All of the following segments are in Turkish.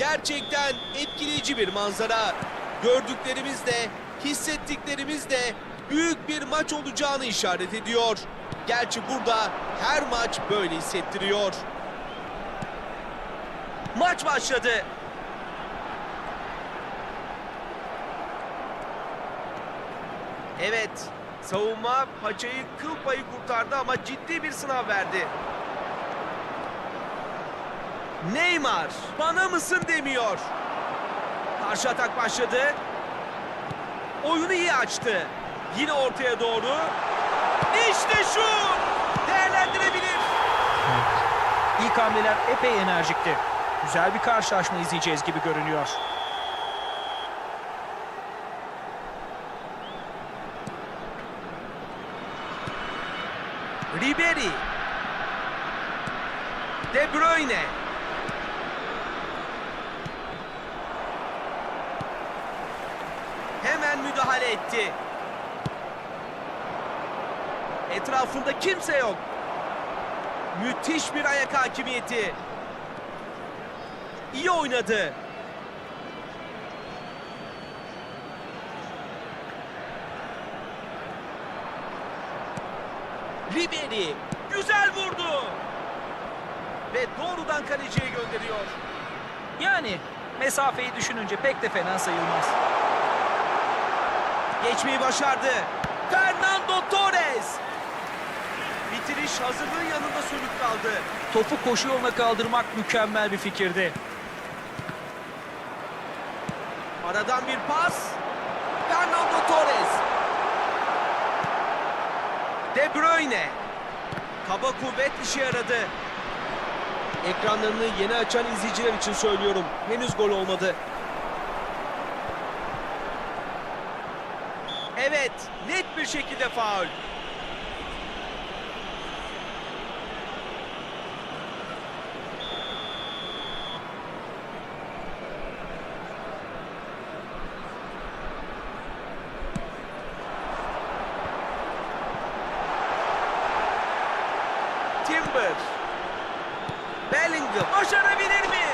Gerçekten etkileyici bir manzara. Gördüklerimiz de, hissettiklerimiz de büyük bir maç olacağını işaret ediyor. Gerçi burada her maç böyle hissettiriyor. Maç başladı. Evet, savunma paçayı kıl payı kurtardı ama ciddi bir sınav verdi. Neymar, bana mısın demiyor. Karşı atak başladı. Oyunu iyi açtı. Yine ortaya doğru. İşte şu! Değerlendirebilir. İlk hamleler epey enerjikti. Güzel bir karşılaşma izleyeceğiz gibi görünüyor. Ribery. De Bruyne. Hemen müdahale etti. Etrafında kimse yok. Müthiş bir ayak hakimiyeti. İyi oynadı. Ribery güzel vurdu. Ve doğrudan kaleciye gönderiyor. Yani mesafeyi düşününce pek de fena sayılmaz. Geçmeyi başardı. Fernando Torres. Bitiriş hazırlığın yanında sönük kaldı. Topu koşu yoluna kaldırmak mükemmel bir fikirdi. Aradan bir pas. Fernando Torres. De Bruyne. Kaba kuvvet işe yaradı. Ekranlarını yeni açan izleyiciler için söylüyorum. Henüz gol olmadı. Evet, net bir şekilde faul. Timber. Bellingham başarabilir mi?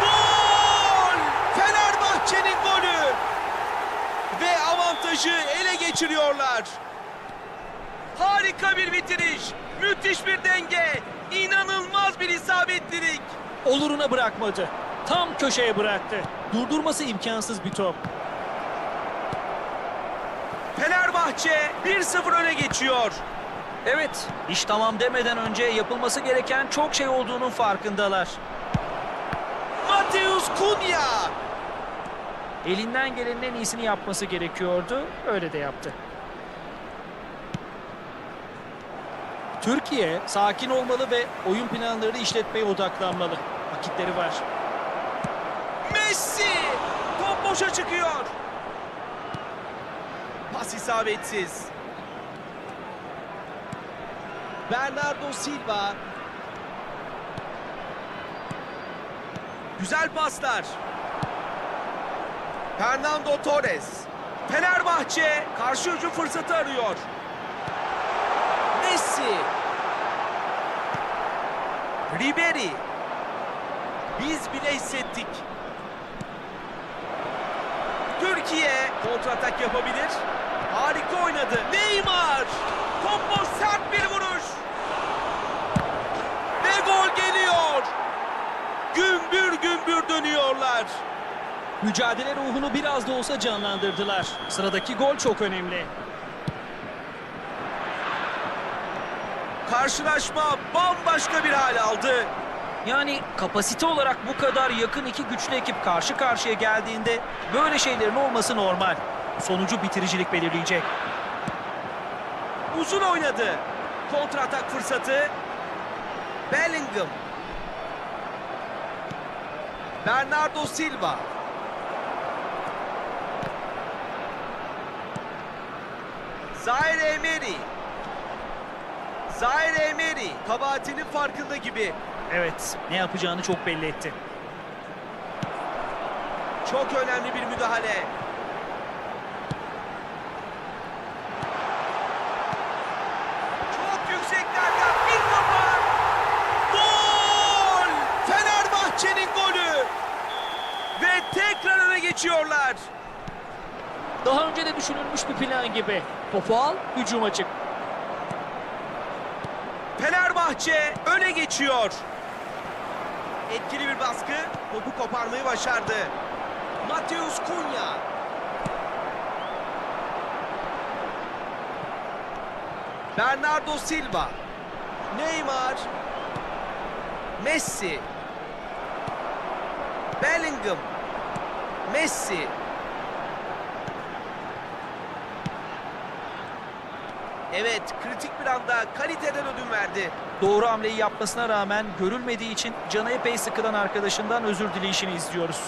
Gol! Fenerbahçe'nin golü. Ve avantajı ele geçiriyorlar. Harika bir bitiriş. Müthiş bir denge. İnanılmaz bir isabetlilik. Oluruna bırakmadı. Tam köşeye bıraktı. Durdurması imkansız bir top. Fenerbahçe 1-0 öne geçiyor. Evet, iş tamam demeden önce yapılması gereken çok şey olduğunun farkındalar. Mateus Cunha. Elinden gelenin en iyisini yapması gerekiyordu. Öyle de yaptı. Türkiye sakin olmalı ve oyun planlarını işletmeye odaklanmalı. Vakitleri var. Messi! Top boşa çıkıyor. Pas isabetsiz. Bernardo Silva. Güzel paslar. Fernando Torres. Fenerbahçe karşı hücum fırsatı arıyor. Messi. Ribery. Biz bile hissettik. Türkiye kontratak yapabilir. Harika oynadı. Neymar. Topu sert bir vuruş. Ve gol geliyor. Gümbür gümbür dönüyorlar. Mücadele ruhunu biraz da olsa canlandırdılar. Sıradaki gol çok önemli. Karşılaşma bambaşka bir hal aldı. Yani kapasite olarak bu kadar yakın iki güçlü ekip karşı karşıya geldiğinde böyle şeylerin olması normal. Sonucu bitiricilik belirleyecek. Uzun oynadı. Kontratak fırsatı. Bellingham. Bernardo Silva. Zaire Emery. Zaire Emery kabahatinin farkında gibi. Evet, ne yapacağını çok belli etti. Çok önemli bir müdahale. Çok yükseklerden bir kafa. Gol! Fenerbahçe'nin golü. geçiyorlar. Daha önce de düşünülmüş bir plan gibi. Topu hücum açık. Fenerbahçe öne geçiyor. Etkili bir baskı. Topu koparmayı başardı. Mateus Cunha. Bernardo Silva. Neymar. Messi. Bellingham. Messi. Evet, kritik bir anda kaliteden ödün verdi. Doğru hamleyi yapmasına rağmen görülmediği için canı epey sıkılan arkadaşından özür dileyişini izliyoruz.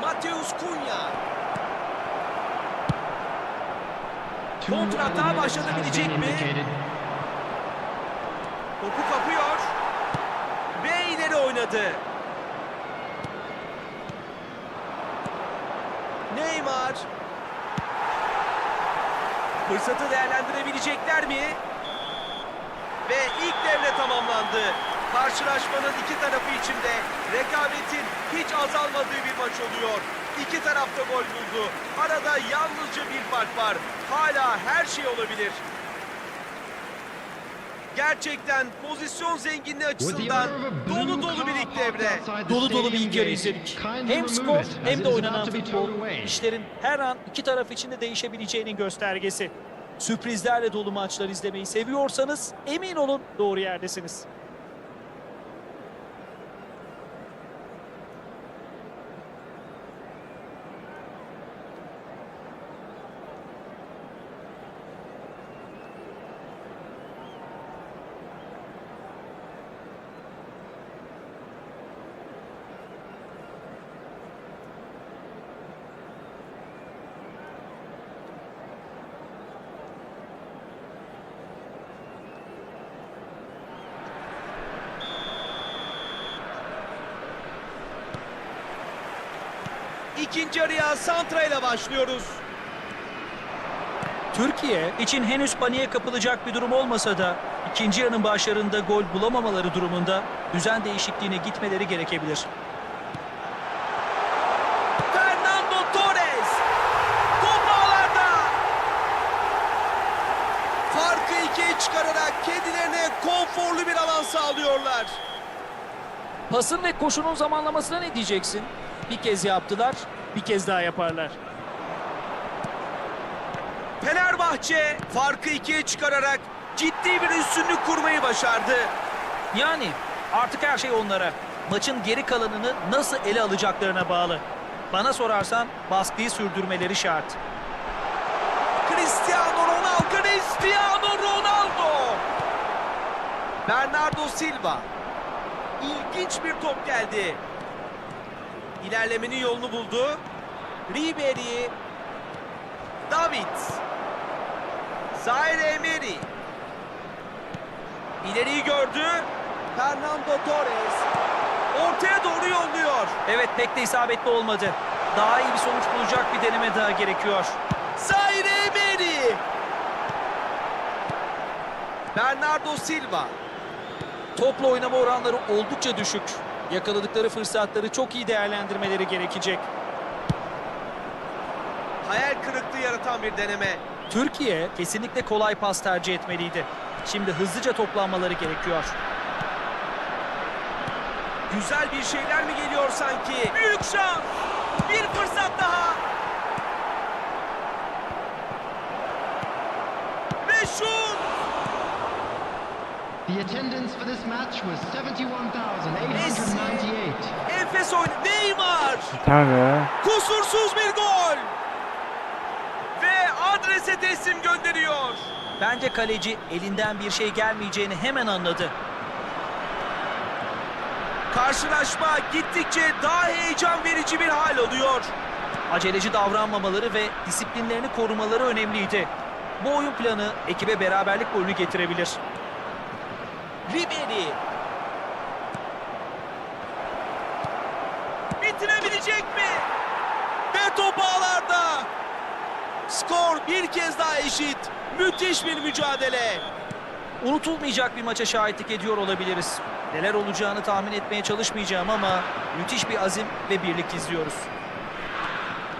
Mateus Cunha. Kontratağa başlatabilecek mi? Topu kapıyor. Ve ileri oynadı. Neymar. Fırsatı değerlendirebilecekler mi? Ve ilk devre tamamlandı. Karşılaşmanın iki tarafı içinde rekabetin hiç azalmadığı bir maç oluyor. İki tarafta gol buldu. Arada yalnızca bir fark var. Hala her şey olabilir. Gerçekten pozisyon zenginliği açısından dolu dolu bir ilk devre. Dolu dolu bir ilk yarı izledik. Hem skor hem de oynanan futbol işlerin her an iki taraf için de değişebileceğinin göstergesi. Sürprizlerle dolu maçlar izlemeyi seviyorsanız emin olun doğru yerdesiniz. İkinci yarıya Santra ile başlıyoruz. Türkiye için henüz paniğe kapılacak bir durum olmasa da ikinci yarının başlarında gol bulamamaları durumunda düzen değişikliğine gitmeleri gerekebilir. Fernando Torres. Top ağlarda. Farkı ikiye çıkararak kendilerine konforlu bir alan sağlıyorlar. Pasın ve koşunun zamanlamasına ne diyeceksin? Bir kez yaptılar, bir kez daha yaparlar. Fenerbahçe farkı ikiye çıkararak ciddi bir üstünlük kurmayı başardı. Yani artık her şey onlara. Maçın geri kalanını nasıl ele alacaklarına bağlı. Bana sorarsan baskıyı sürdürmeleri şart. Cristiano Ronaldo, Cristiano Ronaldo. Bernardo Silva. İlginç bir top geldi. İlerlemenin yolunu buldu. Ribery. David. Zaire Emery. İleriyi gördü. Fernando Torres. Ortaya doğru yolluyor. Evet pek de isabetli olmadı. Daha iyi bir sonuç bulacak bir deneme daha gerekiyor. Zaire Emery. Bernardo Silva. Topla oynama oranları oldukça düşük. Yakaladıkları fırsatları çok iyi değerlendirmeleri gerekecek. Hayal kırıklığı yaratan bir deneme. Türkiye kesinlikle kolay pas tercih etmeliydi. Şimdi hızlıca toplanmaları gerekiyor. Güzel bir şeyler mi geliyor sanki? Büyük şans. Bir fırsat daha. Ve şut. The attendance for this match was 71,898. Enfes oyun. Neymar. Tabii. Kusursuz bir gol. Ve adrese teslim gönderiyor. Bence kaleci elinden bir şey gelmeyeceğini hemen anladı. Karşılaşma gittikçe daha heyecan verici bir hal alıyor. Aceleci davranmamaları ve disiplinlerini korumaları önemliydi. Bu oyun planı ekibe beraberlik golünü getirebilir. Ribery. Bitirebilecek mi? Ve top. Skor bir kez daha eşit. Müthiş bir mücadele. Unutulmayacak bir maça şahitlik ediyor olabiliriz. Neler olacağını tahmin etmeye çalışmayacağım ama müthiş bir azim ve birlik izliyoruz.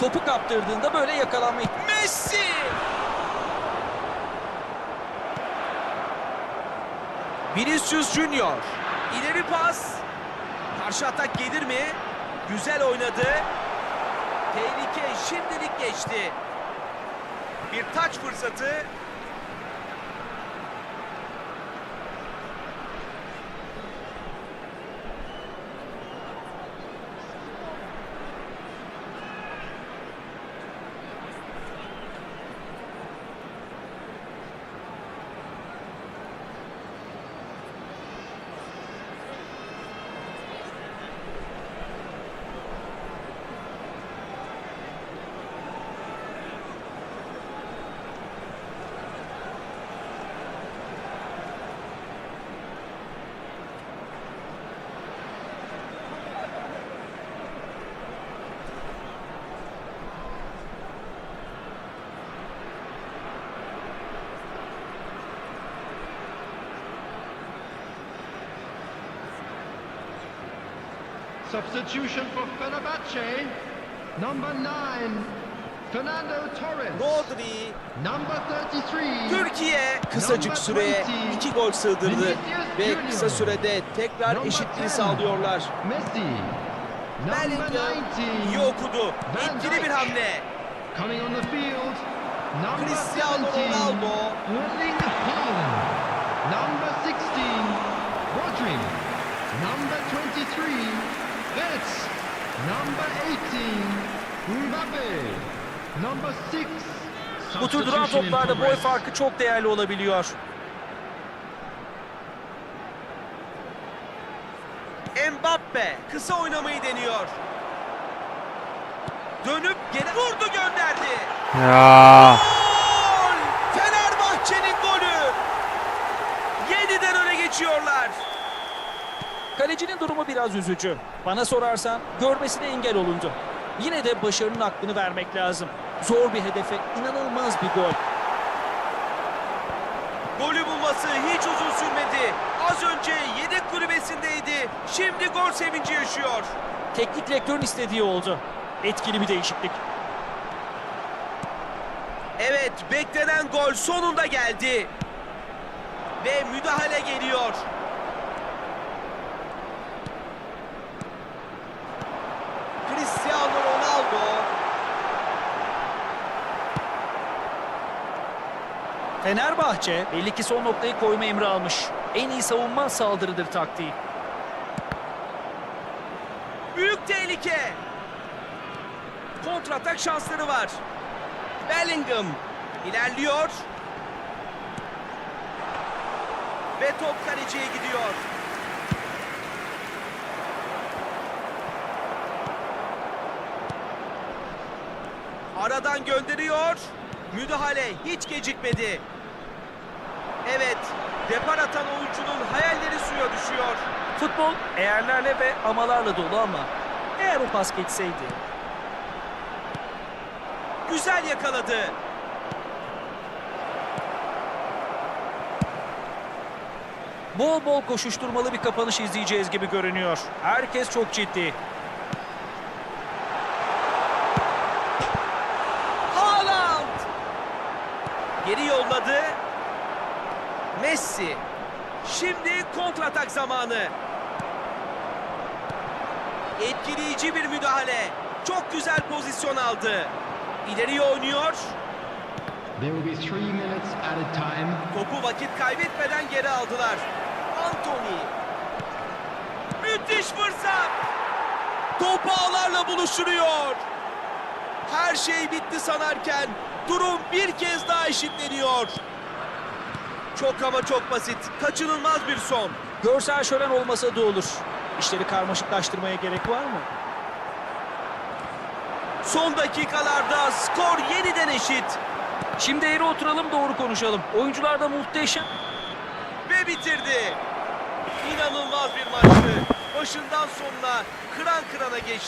Topu kaptırdığında böyle yakalanma Messi! Vinicius Junior. İleri pas. Karşı atak gelir mi? Güzel oynadı. Tehlike şimdilik geçti. Bir taç fırsatı. Substitution for Fenerbahce. Number nine, Fernando Torres. Rodri. Number 33. Türkiye kısacık süreye iki gol sığdırdı ve kısa sürede tekrar eşitliği sağlıyorlar. Messi. Bellingham 19. iyi okudu. Etkili bir hamle. Coming on the field. Cristiano 17, Ronaldo. Erling Haaland. Number 16, Rodri. Number 23, Vets. Number 18, Mbappe. Number 6, Bu tür duran toplarda boy farkı çok değerli olabiliyor. Mbappe kısa oynamayı deniyor. Dönüp geri vurdu gönderdi. Ya Gol! Fenerbahçe'nin golü. Yeniden öne geçiyorlar. Kalecinin durumu biraz üzücü. Bana sorarsan görmesine engel olundu. Yine de başarının hakkını vermek lazım. Zor bir hedefe inanılmaz bir gol. Golü bulması hiç uzun sürmedi. Az önce yedek kulübesindeydi. Şimdi gol sevinci yaşıyor. Teknik direktörün istediği oldu. Etkili bir değişiklik. Evet, beklenen gol sonunda geldi. Ve müdahale geliyor. Cristiano Ronaldo. Fenerbahçe belli ki son noktayı koyma emri almış. En iyi savunma saldırıdır taktiği. Büyük tehlike. Kontratak şansları var. Bellingham ilerliyor. Ve top kaleciye gidiyor. Aradan gönderiyor. Müdahale hiç gecikmedi. Evet, depar atan oyuncunun hayalleri suya düşüyor. Futbol eğerlerle ve amalarla dolu ama eğer o pas geçseydi Güzel yakaladı. bol bol koşuşturmalı bir kapanış izleyeceğiz gibi görünüyor. Herkes çok ciddi. Haaland! Geri yolladı. Messi. Şimdi kontratak zamanı. Etkileyici bir müdahale. Çok güzel pozisyon aldı. İleriye oynuyor. There will be three minutes at a time. Topu vakit kaybetmeden geri aldılar. Anthony. Müthiş fırsat. Topu ağlarla buluşturuyor. Her şey bitti sanarken durum bir kez daha eşitleniyor. Çok ama çok basit. Kaçınılmaz bir son. Görsel şölen olmasa da olur. İşleri karmaşıklaştırmaya gerek var mı? Son dakikalarda skor yeniden eşit. Şimdi eğri oturalım doğru konuşalım. Oyuncular da muhteşem. Ve bitirdi. İnanılmaz bir maçtı. Başından sonuna kıran kırana geçti.